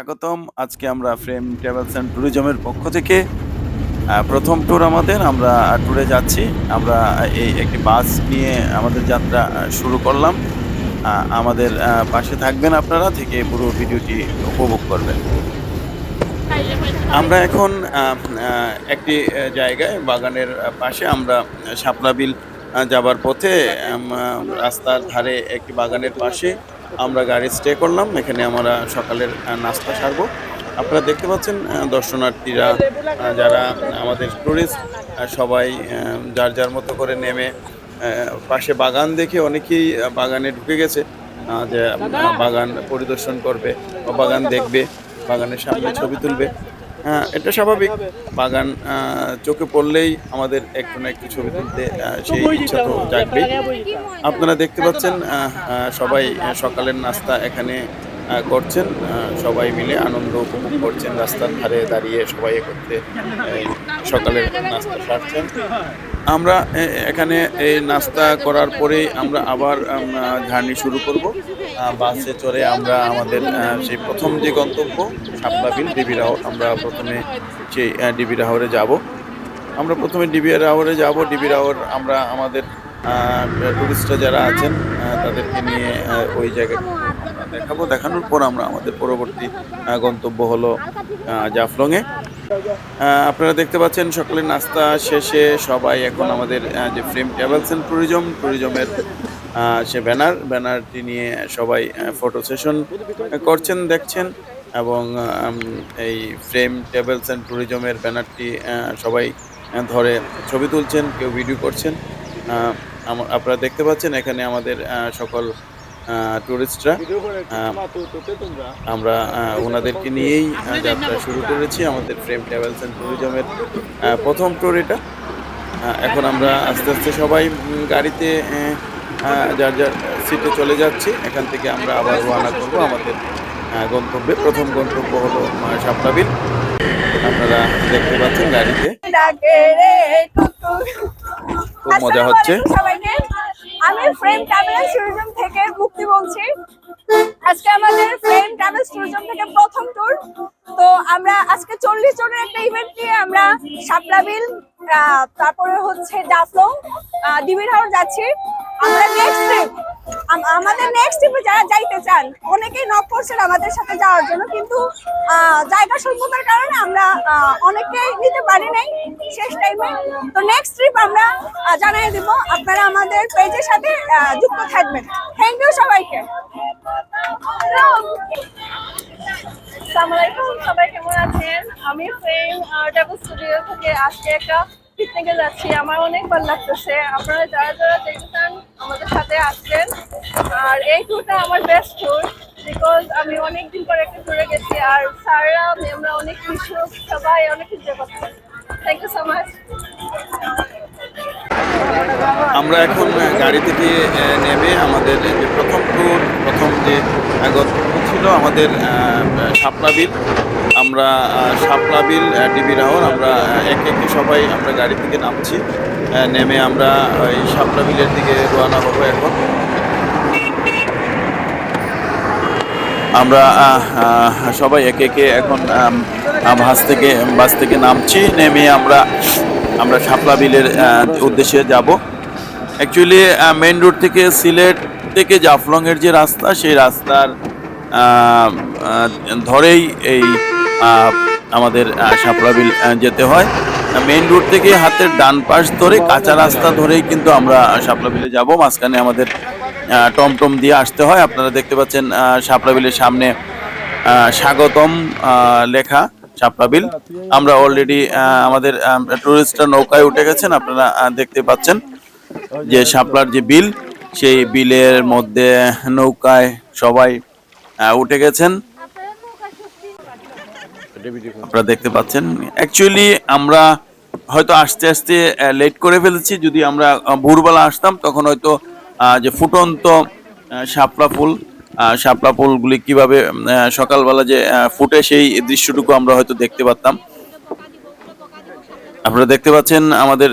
স্বাগতম। আজকে আমরা ফ্রেম ট্রাভেলস অ্যান্ড ট্যুরিজমের পক্ষ থেকে প্রথম ট্যুর আমাদের, আমরা ট্যুরে যাচ্ছি। আমরা এই একটি বাস নিয়ে আমাদের যাত্রা শুরু করলাম। আমাদের পাশে থাকবেন আপনারা, থেকে পুরো ভিডিওটি উপভোগ করবেন। আমরা এখন একটি জায়গায়, বাগানের পাশে আমরা শাপলা বিল যাবার পথে রাস্তার ধারে একটি বাগানের পাশে আমরা গাড়ি স্টে করলাম। এখানে আমরা সকালের নাস্তা সারবো। আপনারা দেখতে পাচ্ছেন দর্শনার্থীরা যারা আমাদের টুরিস্ট সবাই যার যার মতো করে নেমে পাশে বাগান দেখে অনেকেই বাগানে ঢুকে গেছে। যে বাগান পরিদর্শন করবে বা বাগান দেখবে, বাগানের সামনে ছবি তুলবে। এটা স্বাভাবিক। বাগান চোখে পড়লেই আমাদের একটু না একটু ছবি তুলতে সেই ইচ্ছা তো জাগবে আপনারা দেখতে পাচ্ছেন সবাই সকালের নাস্তা এখানে করছেন। সবাই মিলে আনন্দ উপভোগ করছেন, রাস্তার ধারে দাঁড়িয়ে সবাই করতে সকালের নাস্তা সারছেন। আমরা এখানে এই নাস্তা করার পরেই আমরা আবার জার্নি শুরু করব। বাসে চড়ে আমরা আমাদের সেই প্রথম যে গন্তব্য শাপলাবিল ডিবি রাহর আমরা প্রথমে সেই ডিবি রাহরে যাব। আমরা প্রথমে ডিবি রাহরে যাব। ডিবি রাহর আমরা আমাদের টুরিস্টরা যারা আছেন তাদেরকে নিয়ে ওই জায়গায় দেখাবো। দেখানোর পর আমরা আমাদের পরবর্তী গন্তব্য হলো জাফলংয়ে। আপনারা দেখতে পাচ্ছেন সকালে নাস্তা শেষে সবাই এখন আমাদের যে ফ্রেম ট্রাভেলস অ্যান্ড ট্যুরিজম, ট্যুরিজমের সে ব্যানার, ব্যানারটি নিয়ে সবাই ফটো সেশন করছেন, দেখছেন এবং এই ফ্রেম ট্রাভেলস অ্যান্ড ট্যুরিজমের ব্যানারটি সবাই ধরে ছবি তুলছেন, কেউ ভিডিও করছেন। আপনারা দেখতে পাচ্ছেন এখানে আমাদের সকল টুরিস্টরা আমরা ওনাদেরকে নিয়েই যাত্রা শুরু করেছি আমাদের ফ্রেম ট্রাভেলস অ্যান্ড ট্যুরিজমের প্রথম ট্যুর এটা। এখন আমরা আস্তে আস্তে সবাই গাড়িতে যার যার সিটে চলে যাচ্ছি এখান থেকে আমরা আবার রওনা করব আমাদের গন্তব্যে। প্রথম গন্তব্য হলো আহ, শাপলাবিল। আপনারা দেখতে পাচ্ছেন গাড়িতে। খুব মজা হচ্ছে। সবাইকে। আমি ফ্রেম ট্রাভেল ট্যুরিজম থেকে মুক্তি বলছি। আজকে আমাদের ফ্রেম ট্রাভেল ট্যুরিজম থেকে প্রথম ট্যুর তো আমরা আজকে চল্লিশ জনের একটা ইভেন্ট নিয়ে আমরা শাপলাবিল বিল তারপরে হচ্ছে ডাফলং ডিবির হাওড় যাচ্ছি। আমরা নেক্সট ট্রিপ আমাদের নেক্সট ট্রিপে যারা যাইতে চান, অনেকেই নক করছেন আমাদের সাথে যাওয়ার জন্য, কিন্তু জায়গা স্বল্পতার কারণে আমরা অনেকেই নিতে পারি নাই শেষ টাইমে তো নেক্সট ট্রিপ আমরা জানিয়ে দিব, আপনারা আমাদের পেজের সাথে যুক্ত থাকবেন। থ্যাংক ইউ সবাইকে। আমি ফ্রেম ডাবল স্টুডিও থেকে আজকে একটা পিকনিকে যাচ্ছি, আমার অনেক ভালো লাগতেছে। আপনারা যারা যারা দেখতে চান, আমাদের সাথে আসবেন। আর এই ট্যুরটা আমার বেস্ট ট্যুর বিকজ আমি অনেক দিন পরে একটা ট্যুরে গেছি, আর স্যাররা ম্যামরা অনেক কিছু সবাই অনেক এনজয় করছে। থ্যাংক ইউ সো মাচ আমরা এখন গাড়ি থেকে নেমে আমাদের যে প্রথম ট্যুর প্রথম যে গন্তব্য ছিল আমাদের শাপলা আমরা শাপলা বিল ডিবি রাহর আমরা একে একে সবাই আমরা গাড়ি থেকে নামছি। নেমে আমরা ওই শাপলা বিলের দিকে রওনা হব এখন। আমরা সবাই একে একে এখন বাস থেকে বাস থেকে নামছি। নেমে আমরা আমরা শাপলা বিলের উদ্দেশ্যে যাব। অ্যাকচুয়ালি মেন রোড থেকে সিলেট থেকে জাফলংয়ের যে রাস্তা, সেই রাস্তার ধরেই এই আমাদের আহ, শাপলা বিল আহ, যেতে হয়। মেইন রোড থেকে হাতের ডান পাশ ধরে কাঁচা রাস্তা ধরেই কিন্তু আমরা শাপলা বিলে যাব। মাঝখানে আমাদের টমটম দিয়ে আসতে হয়। আপনারা দেখতে পাচ্ছেন শাপলা সামনে স্বাগতম লেখা শাপলাবিল। আমরা অলরেডি আমাদের টুরিস্টরা নৌকায় উঠে গেছেন। আপনারা দেখতে পাচ্ছেন যে শাপলার যে বিল সেই বিলের মধ্যে নৌকায় সবাই উঠে গেছেন। আপনারা দেখতে পাচ্ছেন। অ্যাকচুয়ালি আমরা হয়তো আস্তে আস্তে লেট করে ফেলেছি। যদি আমরা ভোরবেলা আসতাম, তখন হয়তো যে ফুটন্ত শাপলা ফুল শাপলা ফুলগুলি কীভাবে সকালবেলা যে ফুটে সেই দৃশ্যটুকু আমরা হয়তো দেখতে পারতাম। আপনারা দেখতে পাচ্ছেন আমাদের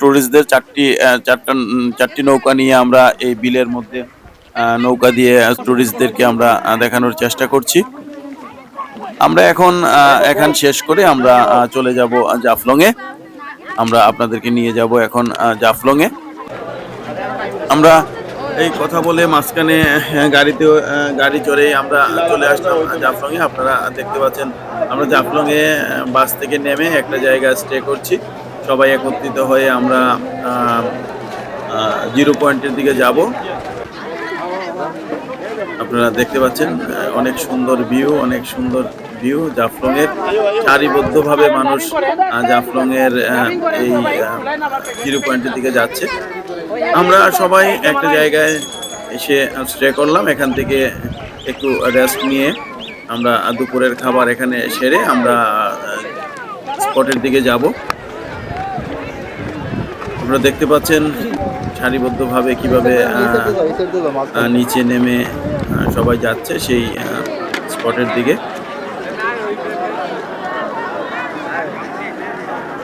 টুরিস্টদের চারটি চারটা চারটি নৌকা নিয়ে আমরা এই বিলের মধ্যে নৌকা দিয়ে টুরিস্টদেরকে আমরা দেখানোর চেষ্টা করছি। আমরা এখন এখান শেষ করে আমরা চলে যাব জাফলংয়ে। আমরা আপনাদেরকে নিয়ে যাব এখন জাফলংয়ে। আমরা এই কথা বলে মাঝখানে গাড়িতে গাড়ি চড়ে আমরা চলে আসলাম জাফলংয়ে। আপনারা দেখতে পাচ্ছেন, আমরা জাফলংয়ে বাস থেকে নেমে একটা জায়গায় স্টে করছি। সবাই একত্রিত হয়ে আমরা জিরো পয়েন্টের দিকে যাব। আপনারা দেখতে পাচ্ছেন অনেক সুন্দর ভিউ অনেক সুন্দর ভিউ জাফলংয়ের সারিবদ্ধভাবে মানুষ আহ, জাফলং এর আহ, এই জিরো পয়েন্টের দিকে যাচ্ছে। আমরা সবাই একটা জায়গায় এসে স্টে করলাম এখান থেকে একটু রেস্ট নিয়ে আমরা দুপুরের খাবার এখানে সেরে আমরা স্পটের দিকে যাব। আপনারা দেখতে পাচ্ছেন সারিবদ্ধভাবে কীভাবে নিচে নেমে সবাই যাচ্ছে সেই স্পটের দিকে।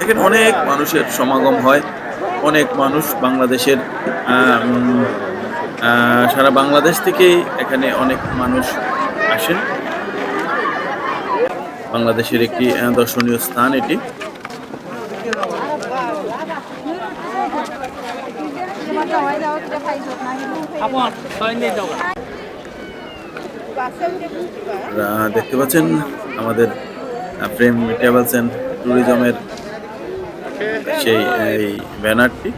এখানে অনেক মানুষের সমাগম হয়, অনেক মানুষ বাংলাদেশের সারা বাংলাদেশ থেকেই এখানে অনেক মানুষ আসেন। বাংলাদেশের একটি দর্শনীয় স্থান এটি। দেখতে পাচ্ছেন আমাদের প্রেম ট্রাভেলস অ্যান্ড ট্যুরিজমের সেই এই ব্যানারটি।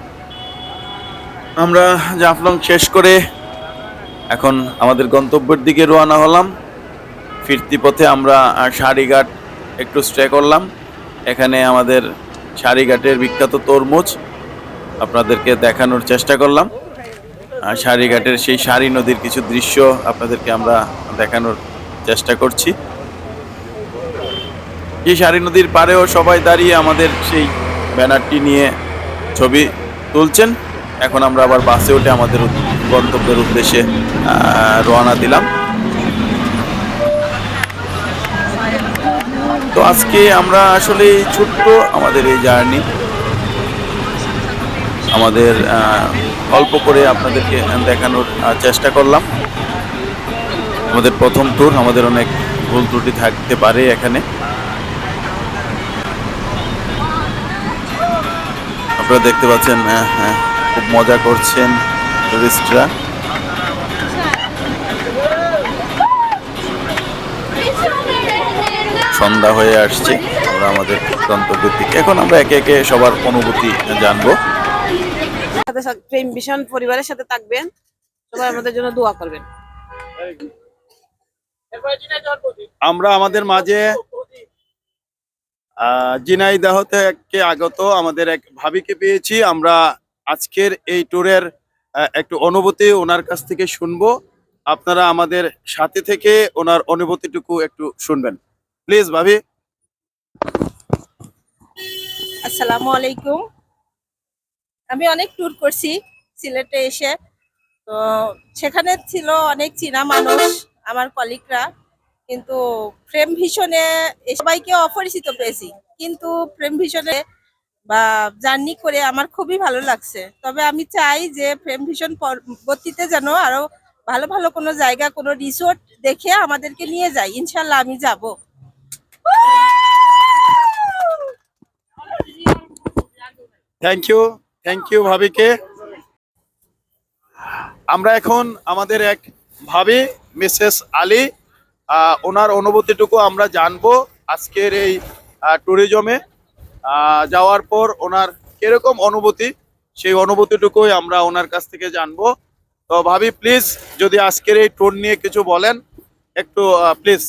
আমরা জাফলং শেষ করে এখন আমাদের গন্তব্যের দিকে রওনা হলাম। ফিরতি পথে আমরা সারিঘাট একটু স্টে করলাম। এখানে আমাদের সারিঘাটের বিখ্যাত তরমুজ আপনাদেরকে দেখানোর চেষ্টা করলাম। আর সারিঘাটের সেই সারি নদীর কিছু দৃশ্য আপনাদেরকে আমরা দেখানোর চেষ্টা করছি। এই সারি নদীর পাড়েও সবাই দাঁড়িয়ে আমাদের সেই ব্যানারটি নিয়ে ছবি তুলছেন। এখন আমরা আবার বাসে উঠে আমাদের গন্তব্যের উদ্দেশ্যে রওনা দিলাম। তো আজকে আমরা আসলে এই ছোট্ট আমাদের এই জার্নি। আমাদের অল্প করে আপনাদেরকে দেখানোর চেষ্টা করলাম। আমাদের প্রথম ট্যুর আমাদের অনেক ভুল ত্রুটি থাকতে পারে এখানে। আপনারা দেখতে পাচ্ছেন আহ, হ্যাঁ, খুব মজা করছেন টুরিস্টরা সন্ধ্যা হয়ে আসছে আমরা আমাদের গন্তব্যের দিকে। এখন আমরা একে একে সবার অনুভূতি জানব। প্রেম ভীষণ পরিবারের সাথে থাকবেন। সবাই আমাদের জন্য দোয়া করবেন। আমরা আমাদের মাঝে ঝিনাইদহ থেকে আগত আমাদের এক ভাবিকে পেয়েছি। আমরা আজকের এই ট্যুরের একটু অনুভূতি ওনার কাছ থেকে শুনব। আপনারা আমাদের সাথে থেকে ওনার অনুভূতিটুকু একটু শুনবেন। প্লিজ, ভাবি। আসসালামু আলাইকুম। আমি অনেক ট্যুর করছি সিলেটে এসে। তো সেখানে ছিল অনেক চীনা মানুষ, আমার কলিগরা। কিন্তু প্রেম ভীষণে সবাইকে অপরিচিত পেয়েছি। কিন্তু প্রেম ভীষণে বা জার্নি করে আমার খুবই ভালো লাগছে। তবে আমি চাই যে প্রেম ভীষণ পরবর্তীতে যেন আরও ভালো ভালো কোনো জায়গা, কোনো রিসোর্ট দেখে আমাদেরকে নিয়ে যায় ইনশাল্লাহ আমি যাব। থ্যাংক ইউ থ্যাংক ইউ ভাবিকে। আমরা এখন আমাদের এক ভাবি মিসেস আলী ওনার অনুভূতিটুকু আমরা জানব আজকের এই ট্যুরিজমে যাওয়ার পর ওনার কীরকম অনুভূতি, সেই অনুভূতিটুকুই আমরা ওনার কাছ থেকে জানব। তো ভাবি প্লিজ যদি আজকের এই ট্যুর নিয়ে কিছু বলেন, একটু প্লিজ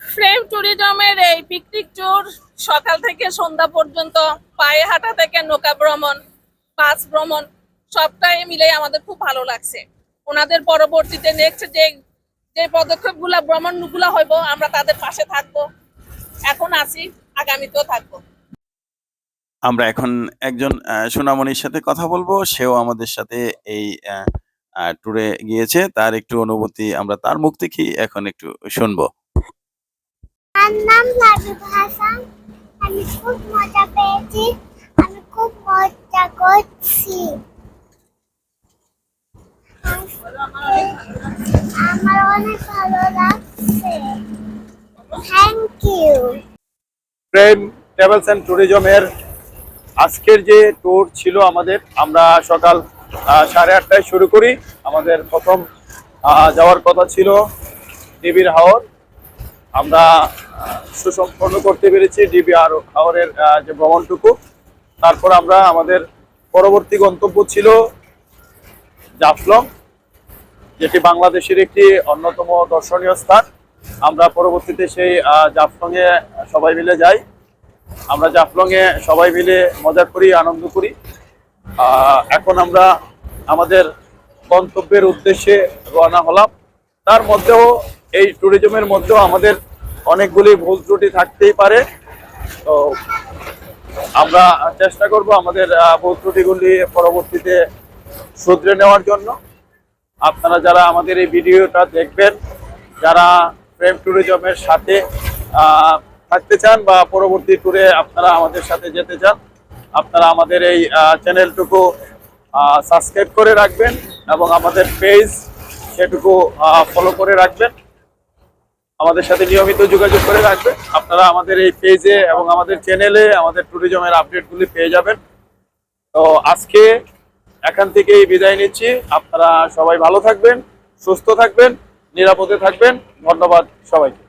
ফ্রেম ট্যুরিজমের এই পিকনিক ট্যুর সকাল থেকে সন্ধ্যা পর্যন্ত, পায়ে হাঁটা থেকে নৌকা ভ্রমণ, বাস ভ্রমণ, সবটাই মিলে আমাদের খুব ভালো লাগছে। ওনাদের পরবর্তীতে নেক্সট যে যে পদক্ষেপগুলা ভ্রমণগুলা হইব আমরা তাদের পাশে থাকব। এখন আছি আগামীতেও থাকব। আমরা এখন একজন আহ, সোনামণির সাথে কথা বলব। সেও আমাদের সাথে এই ট্যুরে গিয়েছে। তার একটু অনুভূতি আমরা তার মুখ থেকেই এখন একটু শুনব। আমার নাম লাবিব হাসান। আমি খুব মজা পেয়েছি। আমি খুব মজা করছি। আমার অনেক ভালো লাগছে। Thank you Prem travels and ট্যুরিজমের আজকের যে ট্যুর ছিল আমাদের, আমরা সকাল সাড়ে আটটায় শুরু করি। আমাদের প্রথম যাওয়ার কথা ছিল ডিবির হাওর। আমরা সুসম্পন্ন করতে পেরেছি ডিবি হাওরের যে ভ্রমণটুকু। তারপর আমরা আমাদের পরবর্তী গন্তব্য ছিল জাফলং। যেটি বাংলাদেশের একটি অন্যতম দর্শনীয় স্থান। আমরা পরবর্তীতে সেই জাফলং এ সবাই মিলে যাই। আমরা জাফলং এ সবাই মিলে মজা করি, আনন্দ করি। এখন আমরা আমাদের গন্তব্যের উদ্দেশ্যে রওনা হলাম। তার মধ্যেও, এই ট্যুরিজমের মধ্যেও আমাদের অনেকগুলি ভুল ত্রুটি থাকতেই পারে। তো আমরা চেষ্টা করব আমাদের ভুল ত্রুটিগুলি পরবর্তীতে শুধরে নেওয়ার জন্য। আপনারা যারা আমাদের এই ভিডিওটা দেখবেন, যারা প্রেম ট্যুরিজমের সাথে থাকতে চান বা পরবর্তী ট্যুরে আপনারা আমাদের সাথে যেতে চান, আপনারা আমাদের এই চ্যানেলটুকু সাবস্ক্রাইব করে রাখবেন এবং আমাদের পেজ সেটুকু ফলো করে রাখবেন। আমাদের সাথে নিয়মিত যোগাযোগ করে রাখবেন। আপনারা আমাদের এই পেজে এবং আমাদের চ্যানেলে আমাদের ট্যুরিজমের আপডেটগুলি পেয়ে যাবেন। তো আজকে এখান থেকেই বিদায় নিচ্ছি। আপনারা সবাই ভালো থাকবেন সুস্থ থাকবেন নিরাপদে থাকবেন। ধন্যবাদ সবাইকে।